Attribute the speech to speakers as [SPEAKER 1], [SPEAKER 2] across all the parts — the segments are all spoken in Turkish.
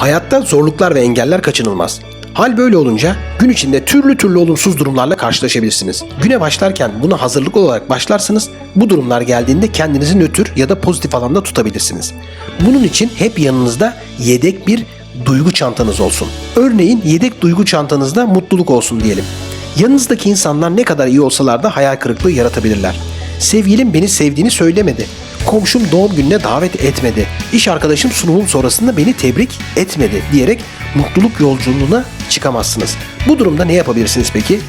[SPEAKER 1] Hayatta zorluklar ve engeller kaçınılmaz. Hal böyle olunca gün içinde türlü türlü olumsuz durumlarla karşılaşabilirsiniz. Güne başlarken buna hazırlıklı olarak başlarsanız bu durumlar geldiğinde kendinizi nötr ya da pozitif alanda tutabilirsiniz. Bunun için hep yanınızda yedek bir duygu çantanız olsun. Örneğin yedek duygu çantanızda mutluluk olsun diyelim. Yanınızdaki insanlar ne kadar iyi olsalar da hayal kırıklığı yaratabilirler. Sevgilim beni sevdiğini söylemedi. Komşum doğum gününe davet etmedi. İş arkadaşım sunumum sonrasında beni tebrik etmedi diyerek mutluluk yolculuğuna çıkamazsınız. Bu durumda ne yapabilirsiniz peki?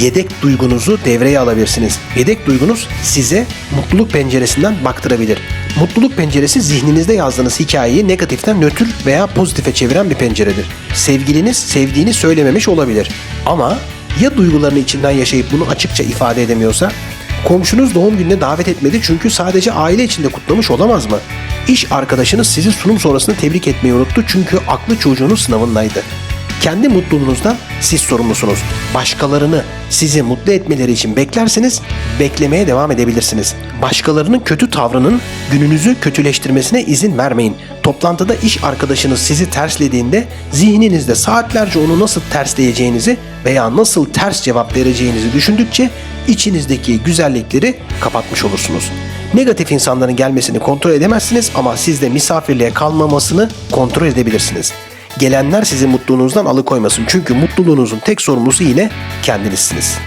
[SPEAKER 1] Yedek duygunuzu devreye alabilirsiniz. Yedek duygunuz size mutluluk penceresinden baktırabilir. Mutluluk penceresi zihninizde yazdığınız hikayeyi negatiften nötr veya pozitife çeviren bir penceredir. Sevgiliniz sevdiğini söylememiş olabilir. Ama ya duygularını içinden yaşayıp bunu açıkça ifade edemiyorsa? Komşunuz doğum gününe davet etmedi çünkü sadece aile içinde kutlamış olamaz mı? İş arkadaşınız sizi sunum sonrasında tebrik etmeyi unuttu çünkü aklı çocuğunun sınavındaydı. Kendi mutluluğunuzdan siz sorumlusunuz. Başkalarını sizi mutlu etmeleri için beklerseniz beklemeye devam edebilirsiniz. Başkalarının kötü tavrının gününüzü kötüleştirmesine izin vermeyin. Toplantıda iş arkadaşınız sizi terslediğinde zihninizde saatlerce onu nasıl tersleyeceğinizi veya nasıl ters cevap vereceğinizi düşündükçe içinizdeki güzellikleri kapatmış olursunuz. Negatif insanların gelmesini kontrol edemezsiniz ama siz de misafirliğe kalmamasını kontrol edebilirsiniz. Gelenler sizi mutluluğunuzdan alıkoymasın çünkü mutluluğunuzun tek sorumlusu yine kendinizsiniz.